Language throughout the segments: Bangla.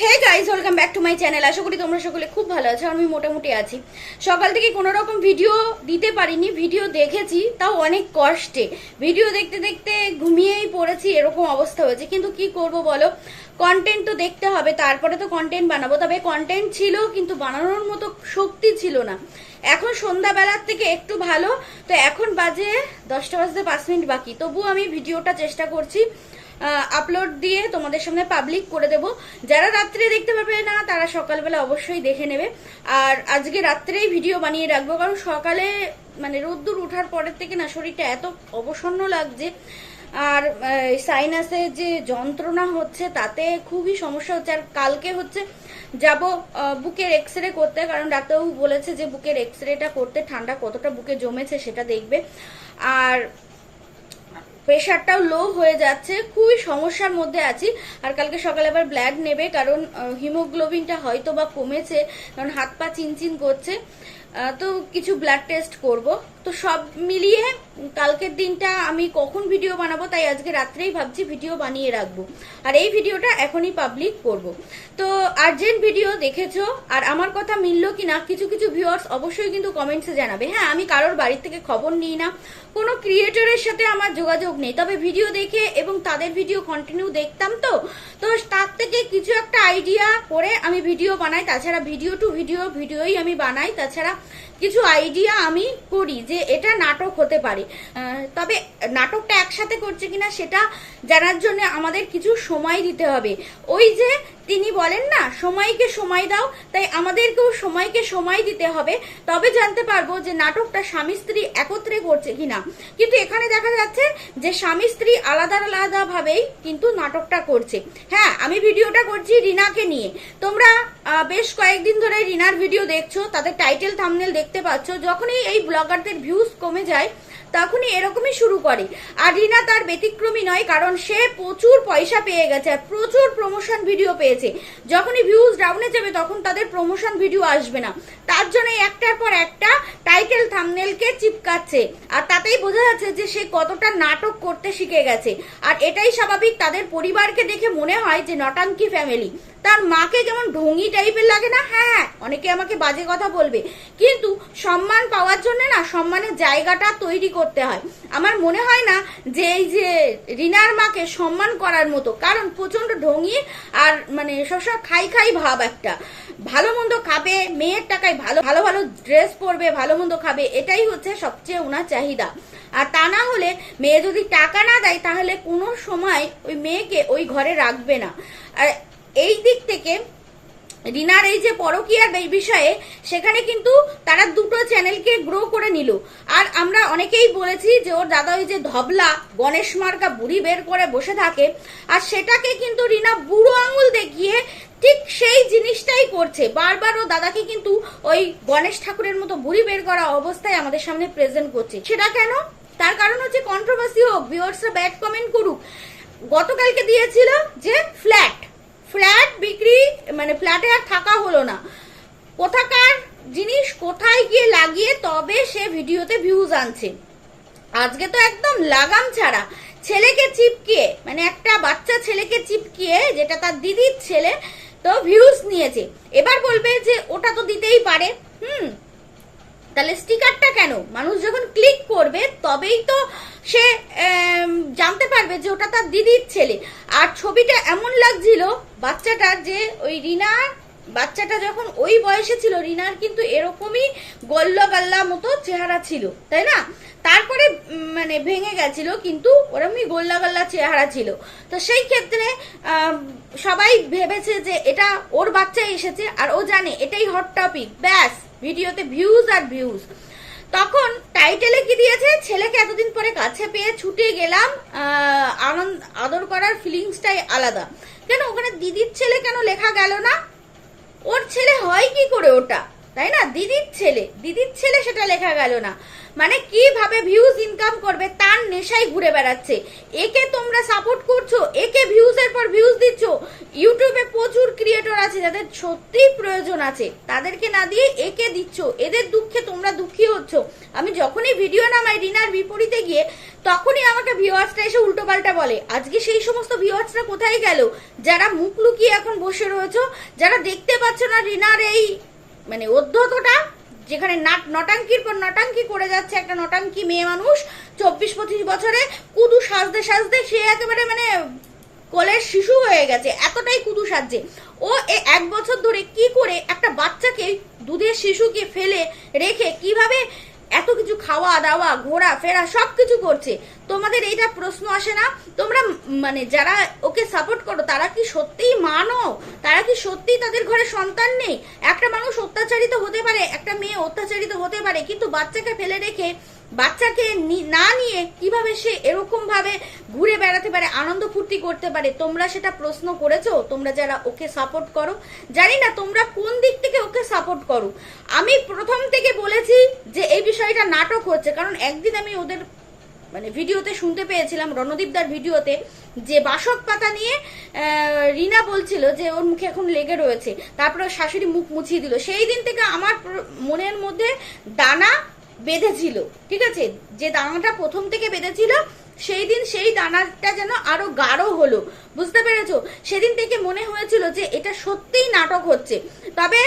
Hey guys welcome back to my channel আশা করি তোমরা সকলে খুব ভালো আছো আমি মোটামুটি আছি। সকাল থেকে কোনো রকম ভিডিও দিতে পারিনি ভিডিও দেখেছি, তাও অনেক কষ্টে। ভিডিও দেখতে দেখতে ঘুমিয়েই পড়েছি, এরকম অবস্থা হয়েছে। কিন্তু কি করব বলো? কন্টেন্ট তো দেখতে হবে, তারপরে তো কন্টেন্ট বানাবো। তবে কন্টেন্ট ছিল, কিন্তু বানানোর মতো শক্তি ছিল না। এখন সন্ধ্যাবেলার থেকে একটু ভালো, তো এখন বাজে দশটা বাজতে পাঁচ মিনিট বাকি। তবু আমি ভিডিওটা চেষ্টা করছি। আপলোড দিয়ে তোমাদের সামনে পাবলিক করে দেব। যারা রাত্রে দেখতে পারবে না, তারা সকালবেলা অবশ্যই দেখে নেবে। আর আজকে রাত্রেই ভিডিও বানিয়ে রাখব, কারণ সকালে মানে রোদ্দুর ওঠার পরের থেকে না শরীরটা এত অবসন্ন লাগছে। আর সাইনাসে যে যন্ত্রণা হচ্ছে, তাতে খুবই সমস্যা হচ্ছে। আর কালকে হচ্ছে যাব বুকের এক্স রে করতে, কারণ ডাক্তারবাবু বলেছে যে বুকের এক্স রেটা করতে ঠান্ডা কতটা বুকে জমেছে সেটা দেখবে। আর প্রেশারটাও লো হয়ে যাচ্ছে, খুবই সমস্যার মধ্যে আছি। আর কালকে সকালে আবার ব্লাড নেবে, কারণ হিমোগ্লোবিনটা হয়তো বা কমেছে, কারণ হাত পা চিনচিন করছে। তো কিছু ব্লাড টেস্ট করব। তো সব মিলিয়ে কালকের দিনটা আমি কখন ভিডিও বানাবো তাই আজকে রাত্রেই ভাবছি ভিডিও বানিয়ে রাখব। আর এই ভিডিওটা এখনই পাবলিক করব। তো আর্জেন্ট ভিডিও দেখেছ? আর আমার কথা মিললো কি না? কিছু কিছু ভিউয়ার্স অবশ্যই কিন্তু কমেন্টসে জানাবে। হ্যাঁ আমি কারোর বাড়ির থেকে খবর নিই না। কোনো ক্রিয়েটরের সাথে আমার যোগাযোগ নেই। তবে ভিডিও দেখে এবং তাদের ভিডিও কন্টিনিউ দেখতাম তো। তো তার থেকে কিছু একটা আইডিয়া করে আমি ভিডিও বানাই। তাছাড়া ভিডিও টু ভিডিও ভিডিওই আমি বানাই। তাছাড়া কিছু আইডিয়া আমি করি যে এটা নাটক হতে পারে। তবে নাটকটা একসাথে করছে কিনা সেটা জানার জন্য আমাদের কিছু সময় দিতে হবে। ওই যে তিনি বলেন, না, সময়কে সময় দাও, তাই আমাদেরকেও সময়কে সময় দিতে হবে। তবে জানতে পারব যে নাটকটা স্বামী স্ত্রী একত্রে করছে কিনা। কিন্তু এখানে দেখা যাচ্ছে যে স্বামী স্ত্রী আলাদা আলাদা ভাবেই কিন্তু নাটকটা করছে। হ্যাঁ আমি ভিডিওটা করছি রিনাকে নিয়ে। তোমরা বেশ কয়েকদিন ধরে রিনার ভিডিও দেখছ, তাদের টাইটেল, থামনেল দেখতে পাচ্ছ। যখনই এই ব্লগারদের ভিউজ কমে যায় তখনই এরকমই শুরু করে। আর রিনা তার ব্যতিক্রমী নয়, কারণ সে প্রচুর পয়সা পেয়ে গেছে আর প্রচুর প্রমোশন ভিডিও পেয়েছে। যখনই ভিউজ ডাউনে যাবে, তখন তাদের প্রমোশন ভিডিও আসবে না। তার জন্য একটার পর একটা টাইটেল থামনেলকে চিপকাচ্ছে। আর তাতেই বোঝা যাচ্ছে যে সে কতটা নাটক করতে শিখে গেছে। আর এটাই স্বাভাবিক, তাদের পরিবারকে দেখে মনে হয় যে নটাঙ্কি ফ্যামিলি তার মাকে যেমন ঢঙ্গি টাইপের লাগে না হ্যাঁ হ্যাঁ অনেকে আমাকে বাজে কথা বলবে। কিন্তু সম্মান পাওয়ার জন্য না সম্মানের জায়গাটা তৈরি করতে হয়। আমার মনে হয় না যে এই যে রিনার মাকে সম্মান করার মতো, কারণ প্রচণ্ড ঢঙ্গি আর মানে সবসময় খাই খাই ভাব একটা। ভালো মন্দ খাবে, মেয়ের টাকায় ভালো ভালো ভালো ড্রেস পরবে, ভালো মন্দ খাবে, এটাই হচ্ছে সবচেয়ে ওনার চাহিদা। আর তা না হলে মেয়ে যদি টাকা না দেয়, তাহলে কোনো সময় ওই মেয়েকে ওই ঘরে রাখবে না। আর এই দিক থেকে রিনার এই যে পরকীয়ার এই বিষয়ে, সেখানে কিন্তু তারা দুটো চ্যানেলকে গ্রো করে নিল। আর আমরা অনেকেই বলেছি যে ওর দাদা ওই যে ধবলা, গণেশ মার্কা বুড়ি বের করে বসে থাকে, আর সেটাকে কিন্তু রিনা বুড়ো আঙুল দেখিয়ে ঠিক সেই জিনিসটাই করছে। বারবার ও দাদাকে কিন্তু ওই গণেশ ঠাকুরের মতো বুড়ি বের করা অবস্থায় আমাদের সামনে প্রেজেন্ট করছে। সেটা কেন? তার কারণ হচ্ছে কন্ট্রোভার্সি হোক ভিউয়ার্সরা ব্যাড কমেন্ট করুক। গতকালকে দিয়েছিল যে ফ্ল্যাট ফ্ল্যাট বিক্রি মানে ফ্ল্যাটে আর থাকা হলো না। কোথাকার জিনিস কোথায় গিয়ে লাগিয়ে তবে সে ভিডিওতে ভিউজ আনছে। আজকে তো একদম লাগাম ছাড়া। ছেলেকে চিপকিয়ে মানে একটা বাচ্চা ছেলেকে চিপকিয়ে, যেটা তার দিদির ছেলে, তো ভিউজ নিয়েছে। এবার বলবে যে ওটা তো দিতেই পারে। হুম তাহলে স্টিকারটা কেন? মানুষ যখন ক্লিক করবে, তবেই তো সে জানতে পারবে যে ওটা তার দিদির ছেলে। আর ছবিটা এমন লাগছিল বাচ্চাটার যে ওই রিনার, বাচ্চাটা যখন ওই বয়সে ছিল, রিনার কিন্তু এরকমই গল্ল গাল্লা মতো চেহারা ছিল, তাই না? তারপরে মানে ভেঙে গেছিল, কিন্তু ওরমই গোল্লা গাল্লা চেহারা ছিল। তো সেই ক্ষেত্রে সবাই ভেবেছে যে এটা ওর বাচ্চা এসেছে, আর ও জানে, এটাই হট টপিক ব্যাস। ভিডিওতে ভিউজ আর ভিউজ তখন টাইটেলে কি দিয়েছে? ছেলেকে এতদিন পরে কাছে পেয়ে ছুটে গেলাম আনন্দ, আদর করার ফিলিংসটাই আলাদা। কেন? ওখানে দিদির ছেলে কেন লেখা গেল না? ওর ছেলে হয় কি করে ওটা? তাই না? দিদির ছেলে। দিদির ছেলে সেটা লেখা গেল না। মানে কীভাবে ভিউজ ইনকাম করবে তার নেশায় ঘুরে বেড়াচ্ছে। একে তোমরা সাপোর্ট করছ, একে ভিউজের পর ভিউজ দিচ্ছ। ইউটিউবে প্রচুর ক্রিয়েটর আছে যাদের সত্যিই প্রয়োজন আছে। তাদেরকে না দিয়ে একে দিচ্ছ। এদের দুঃখে তোমরা দুঃখী হচ্ছ। আমি যখনই ভিডিও নামাই রিনার বিপরীতে গিয়ে, তখনই আমাকে ভিউয়ার্সটা এসে উল্টোপাল্টা বলে, আজকে সেই সমস্ত ভিউয়ার্সরা কোথায় গেল? যারা মুখ লুকিয়ে এখন বসে রয়েছে, যারা দেখতে পাচ্ছ না রিনার এই মানে অধ্যতটা, যেখানে নাট নটাঙ্কির পর নটাঙ্কি করে যাচ্ছে একটা নটাঙ্কি মেয়ে মানুষ, চব্বিশ পঁচিশ বছরে কুদু সাজতে সাজতে সে একেবারে মানে কলের শিশু হয়ে গেছে, এতটাই কুদু সাজছে। ও এ এক বছর ধরে কি করে একটা বাচ্চাকে দুধের শিশুকে ফেলে রেখে কীভাবে এত কিছু খাওয়া, দাওয়া, ঘোরা, ফেরা সব কিছু করছে। তোমাদের এইটা প্রশ্ন আসে না? তোমরা মানে যারা ওকে সাপোর্ট করো, তারা কি সত্যিই মানো? তারা কি সত্যিই তাদের ঘরে সন্তান নেই? একটা মানুষ অত্যাচারিত হতে পারে, একটা মেয়ে অত্যাচারিত হতে পারে, কিন্তু বাচ্চাকে ফেলে রেখে বাচ্চাকে নি- নিয়ে কীভাবে সে এরকম ভাবে ঘুরে বেড়াতে পারে, আনন্দ ফুর্তি করতে পারে, তোমরা সেটা প্রশ্ন করেছ? তোমরা যারা ওকে সাপোর্ট করো, জানি না তোমরা কোন দিক থেকে ওকে সাপোর্ট করো। আমি প্রথম থেকে বলেছি যে এই বিষয়টা নাটক হচ্ছে, কারণ একদিন আমি ওদের মানে ভিডিওতে শুনতে পেয়েছিলাম রণদীপদার ভিডিওতে, যে বাসক পাতা নিয়ে রিনা বলছিল যে ওর মুখে এখন লেগে রয়েছে, তারপরে শাশুড়ি মুখ মুছিয়ে দিল। সেই দিন থেকে আমার মনের মধ্যে দানা বেঁধেছিল, ঠিক আছে? যে দানাটা প্রথম থেকে বেঁধেছিল, সেই দিন সেই দানাটা যেন আরও গাঢ় হলো। বুঝতে পেরেছ? সেদিন থেকে মনে হয়েছিল যে এটা সত্যিই নাটক হচ্ছে। তবে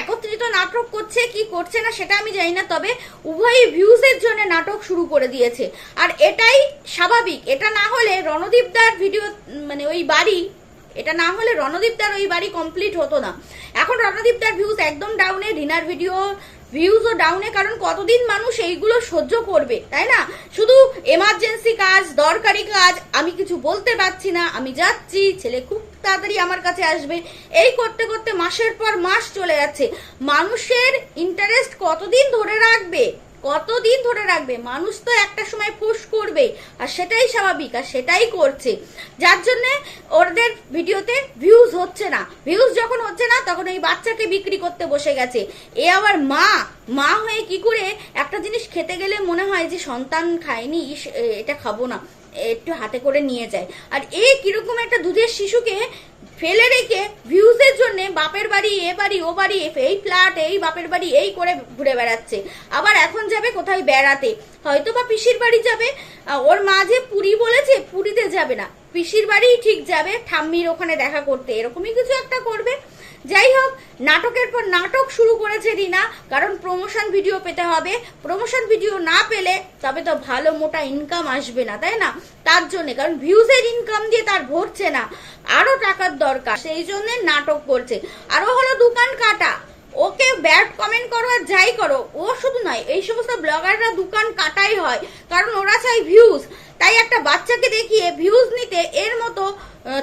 একত্রিত নাটক করছে কি করছে না সেটা আমি জানি না, তবে উভয়ই ভিউজের জন্য নাটক শুরু করে দিয়েছে। আর এটাই স্বাভাবিক। এটা না হলে রণদীপদার ভিডিও মানে ওই বাড়ি, এটা না হলে রণদীপদার ওই বাড়ি কমপ্লিট হতো না। এখন রণদীপদার ভিউজ একদম ডাউনে রিনার ভিডিও ভিউজও ডাউনে কারণ কতদিন মানুষ এইগুলো সহ্য করবে, তাই না? শুধু এমার্জেন্সি কাজ, দরকারি কাজ, আমি কিছু বলতে পারছি না, আমি যাচ্ছি, ছেলে খুব তাড়াতাড়ি আমার কাছে আসবে। এই করতে করতে মাসের পর মাস চলে যাচ্ছে। মানুষের ইন্টারেস্ট কতদিন ধরে রাখবে? কতদিন ধরে রাখবে? মানুষ তো একটা সময় পুশ করবে, আর সেটাই স্বাভাবিক, আর সেটাই করছে। যার জন্য ওদের ভিডিওতে ভিউজ হচ্ছে না। ভিউজ যখন তখন এই বাচ্চাকে বিক্রি করতে বসে গেছে। এ আবার মা মা হয়ে কি করে একটা জিনিস খেতে গেলে মনে হয় যে সন্তান খায়নি এটা খাব না একটু হাতে করে নিয়ে যায়। আর এ কীরকম একটা দুধের শিশুকে ফেলে রেখে ভিউজের জন্য বাপের বাড়ি, এ বাড়ি, ও বাড়ি, এই ফ্ল্যাট, এই বাপের বাড়ি, এই করে ঘুরে বেড়াচ্ছে। আবার এখন যাবে কোথায়? বেড়াতে। হয়তো বা পিসির বাড়ি যাবে। ওর মা যে পুরী বলেছে, পুরীতে যাবে না। পিসির বাড়ি ঠিক যাবে, ঠাম্মির ওখানে দেখা করতে। এরকমই কিছু একটা করবে। যাই হোক নাটকের পর নাটক শুরু করেছে রিনা, কারণ প্রমোশন ভিডিও পেতে হবে। প্রমোশন ভিডিও না পেলে তবে তো ভালো মোটা ইনকাম আসবে না, তাই না? তার জন্য, কারণ ভিউজের ইনকাম দিয়ে তার ভরছে না। আরও টাকার দরকার, সেই জন্যে নাটক করছে। আরও হলো দোকান কাটা। ওকে ব্যাড কমেন্ট করো আর যাই করো, ও শুধু নয়, এই সমস্ত ব্লগাররা দোকান কাটাই হয়, কারণ ওরা চাই ভিউজ তাই একটা বাচ্চাকে দেখিয়ে ভিউজ নিতে এর মতো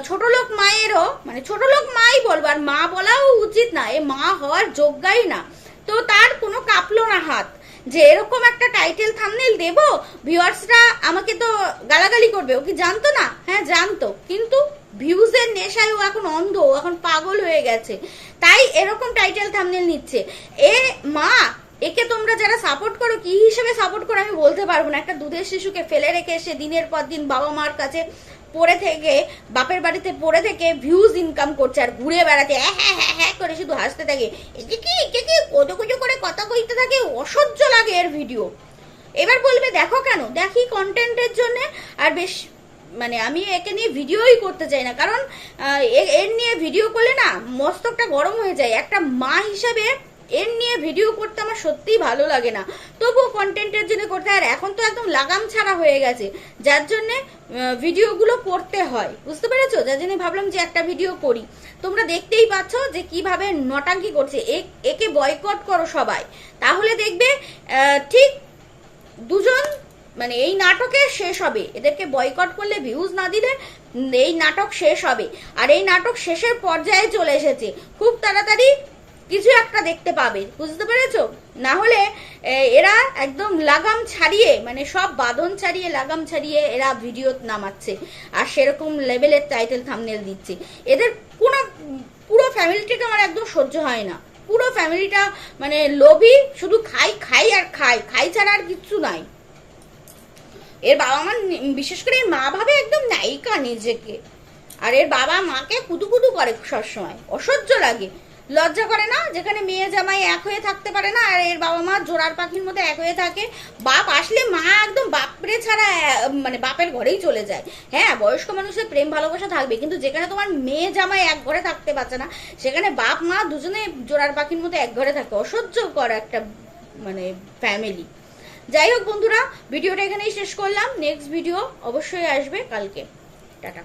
ছোট লোক মায়েরও মানে ছোট লোক মাই বলব, আর মা বলাও উচিত না, এ মা হওয়ার যোগ্যই না। তো তার কোনো কাঁপলো না হাত, যে এরকম একটা টাইটেল থামনেল দেব ভিউয়ার্সরা আমাকে তো গালাগালি করবে, ও কি জানতো না? হ্যাঁ জানতো, কিন্তু ভিউজের নেশায় ও এখন অন্ধ এখন পাগল হয়ে গেছে। তাই এরকম টাইটেল থামনেল নিচ্ছে। এ মা, একে তোমরা যারা সাপোর্ট করো, কি হিসেবে সাপোর্ট করো আমি বলতে পারব না। একটা দুধের শিশুকে ফেলে রেখে সে দিনের পর দিন বাবা মার কাছে পড়ে থেকে, বাপের বাড়িতে পড়ে থেকে ভিউজ ইনকাম করছে আর ঘুরে বেড়াতে হ্যাঁ হ্যাঁ হ্যাঁ হ্যাঁ করে শুধু হাসতে থাকে। একে কি একে কি কোজো কোজো করে কথা কইতে থাকে? অসহ্য লাগে এর ভিডিও এবার বলবে, দেখো কেন? দেখি কন্টেন্টের জন্য। আর বেশ মানে আমি একে নিয়ে ভিডিওই করতে চাই না। কারণ এর নিয়ে ভিডিও করলে না মস্তকটা গরম হয়ে যায়। একটা মা হিসাবে এর নিয়ে ভিডিও করতে আমার সত্যিই ভালো লাগে না। তবুও কন্টেন্টের জন্য করতে আর এখন তো একদম লাগাম ছাড়া হয়ে গেছে। যার জন্যে ভিডিওগুলো করতে হয়। বুঝতে পেরেছ? যার জন্য ভাবলাম যে একটা ভিডিও করি। তোমরা দেখতেই পাচ্ছ যে কীভাবে নটাঙ্কি করছে। একে বয়কট করো সবাই। তাহলে দেখবে ঠিক দুজন মানে এই নাটকে শেষ হবে। এদেরকে বয়কট করলে ভিউজ না দিলে এই নাটক শেষ হবে। আর এই নাটক শেষের পর্যায়ে চলে এসেছে। খুব তাড়াতাড়ি কিছু একটা দেখতে পাবে। বুঝতে পেরেছ? না হলে এরা একদম লাগাম ছাড়িয়ে মানে সব বাঁধন ছাড়িয়ে, লাগাম ছাড়িয়ে এরা ভিডিও নামাচ্ছে। আর সেরকম লেভেলের টাইটেল থামনেল দিচ্ছে। এদের কোনো, পুরো ফ্যামিলিটাকে আমার একদম সহ্য হয় না। পুরো ফ্যামিলিটা মানে লোভী, শুধু খাই খাই আর খাই। খাই ছাড়া আর কিচ্ছু নাই। এর বাবা মা বিশেষ করে মা ভাবে একদম নায়িকা নিজেকে। আর এর বাবা মাকে কুতু করে সবসময়, অসহ্য লাগে। লজ্জা করে না? যেখানে মেয়ে জামাই এক হয়ে থাকতে পারে না, আর এর বাবা মা জোড়ার পাখির মতো এক হয়ে থাকে। বাপ আসলে মা একদম বাপরে ছাড়া মানে বাপের ঘরেই চলে যায়। হ্যাঁ বয়স্ক মানুষের প্রেম, ভালোবাসা থাকবে, কিন্তু যেখানে তোমার মেয়ে জামাই এক ঘরে থাকতে পারছে না, সেখানে বাপ, মা দুজনে জোড়ার পাখির মতো এক ঘরে থাকে। অসহ্য অসহ্যকর একটা মানে ফ্যামিলি যাই হোক বন্ধুরা ভিডিওটা এখানেই শেষ করলাম। নেক্সট ভিডিও অবশ্যই আসবে কালকে। টাটা।